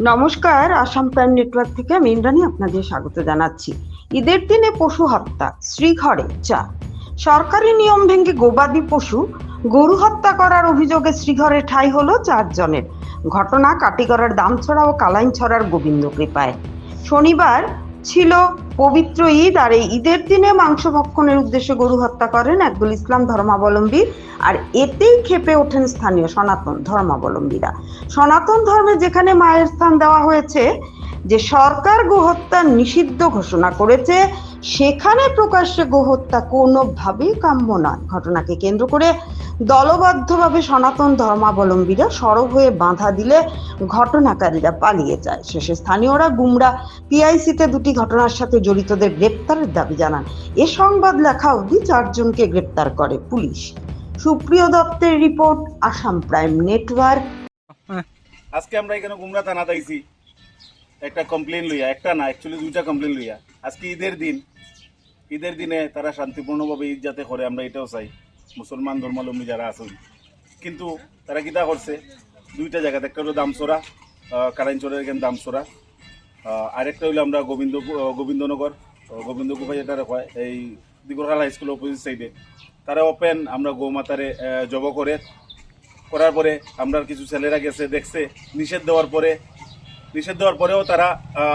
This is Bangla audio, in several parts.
নমস্কার, আসাম প্রাইম নেটওয়ার্ক থেকে আমি ইন্দ্রাণী আপনাদের স্বাগত জানাচ্ছি। ঈদের দিনে পশু হত্যা, শ্রীঘরে চা। সরকারি নিয়ম ভেঙে গোবাদি পশু, গরু হত্যা করার অভিযোগে শ্রীঘরে ঠাই হলো চারজনের। ঘটনা কাটিগড়ার দামছড়া ও কালাইনছড়ার গোবিন্দ কৃপায়। শনিবার ছিল পবিত্র ঈদ আর এই ঈদের দিনে মাংস ভক্ষণের উদ্দেশ্যে গরু হত্যা করেন একদল ইসলাম ধর্মাবলম্বী আর এতেই ক্ষেপে ওঠেন স্থানীয় সনাতন ধর্মাবলম্বীরা। সনাতন ধর্মে যেখানে মায়ের স্থান দেওয়া হয়েছে, যে সরকার গোহত্যা নিষিদ্ধ ঘোষণা করেছে, সেখানে প্রকাশ্যে গোহত্যা কোনোভাবেই কাম্য নয়। ঘটনাকে কেন্দ্র করে দলবদ্ধভাবে সনাতন ধর্মাবলম্বীরা সরব হয়ে বাধা দিলে ঘটনাকারীরা পালিয়ে যায়। শেষে স্থানীয়রা গুমরা পিআইসিতে দুটি ঘটনার সাথে জড়িতদের গ্রেপ্তারের দাবি জানান। এ সংবাদ লেখা অবধি চারজনকে গ্রেপ্তার করে পুলিশ। সুপ্রিয় দত্তের রিপোর্ট, আসাম প্রাইম নেটওয়ার্ক। আজকে আমরা এখানে গুমরা থানা আইছি একটা কমপ্লেন লইয়া, একটা না অ্যাকচুয়ালি দুইটা কমপ্লেন লইয়া। আজকে ঈদের দিন। ঈদের দিনে তারা শান্তিপূর্ণভাবে ঈদ যাতে করে, আমরা এটাও চাই। মুসলমান ধর্মাবলম্বী যারা আছেন। কিন্তু তারা কিতা করছে? দুইটা জায়গাতে। একটা হলো দামসোরা কারাইনচরের এখানে দামসোরা। আরেকটা হইল আমরা গোবিন্দ গোবিন্দনগর। গোবিন্দ গুফা যেটা হয় এই দিগরখাল হাই স্কুল অপোজিট সাইডে তারা ওপেন আমরা গৌমাতারে জব করে। করার পরে আমরা কিছু ছেলেরা গেছে, দেখছে, নিষেধ দেওয়ার পরে। নিষেধ দেওয়ার পরেও তারা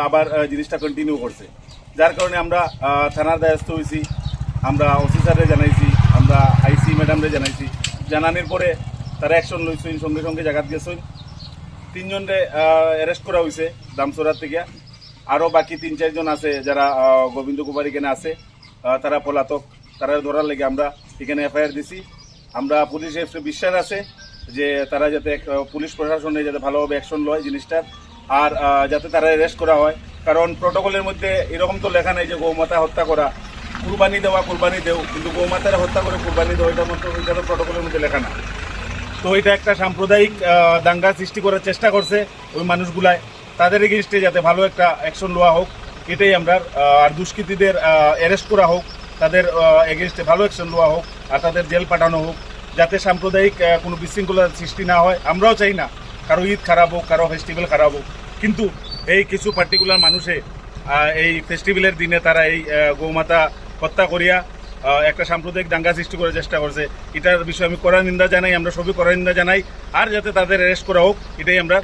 আবার জিনিসটা কন্টিনিউ করছে। যার কারণে আমরা থানার দায়স্থ হয়েছি। আমরা স্যারে জানাইছি, আমরা আইসি ম্যাডামরে জানাইছি। জানানোর পরে তারা অ্যাকশন লইছেন সঙ্গে সঙ্গে জায়গা গেছেন। তিনজনরে অ্যারেস্ট করা হয়েছে দামসোরার থেকে। আরও বাকি তিন চারজন আছে যারা গোবিন্দ কুমার এখানে আছে। তারা পলাতক। তারা ধরার লেগে আমরা এখানে এফআইআর দিছি। আমরা পুলিশের বিশ্বাস আছে যে তারা যাতে পুলিশ প্রশাসনে যাতে ভালোভাবে অ্যাকশন লয় জিনিসটার আর যাতে তারা অ্যারেস্ট করা হয়। কারণ প্রোটোকলের মধ্যে এরকম তো লেখা নেই যে গৌমাতা হত্যা করা। কুরবানি দেওয়া, কুরবানি দেও। কিন্তু গৌমাতারা হত্যা করে কুরবানি দেওয়া, এটা তো প্রোটোকলের মধ্যে লেখা না। তো এটা একটা সাম্প্রদায়িক দাঙ্গা সৃষ্টি করার চেষ্টা করছে ওই মানুষগুলায়। তাদের এগেনস্টে যাতে ভালো একটা অ্যাকশন নেওয়া হোক, এটাই আমরা আর দুষ্কৃতীদের অ্যারেস্ট করা হোক, তাদের এগেনস্টে ভালো অ্যাকশন নেওয়া হোক, আর তাদের জেল পাঠানো হোক, যাতে সাম্প্রদায়িক কোনো বিশৃঙ্খলার সৃষ্টি না হয়। আমরাও চাই না কারও ঈদ খারাপ হোক, কারও ফেস্টিভ্যাল খারাপ হোক। কিন্তু এই কিছু পার্টিকুলার মানুষে এই ফেস্টিভ্যালের দিনে তারা এই গৌমাতা হত্যা করিয়া একটা সাম্প্রদায়িক দাঙ্গা সৃষ্টি করার চেষ্টা করছে। এটার বিষয়ে আমি কড়া নিন্দা জানাই, আমরা সবই কড়া নিন্দা জানাই। আর যাতে তাদের অ্যারেস্ট করা হোক, এটাই আমরা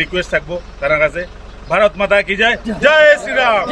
রিকোয়েস্ট থাকব তার কাছে। ভারত মাতা কি যায় জয় শ্রীরাম!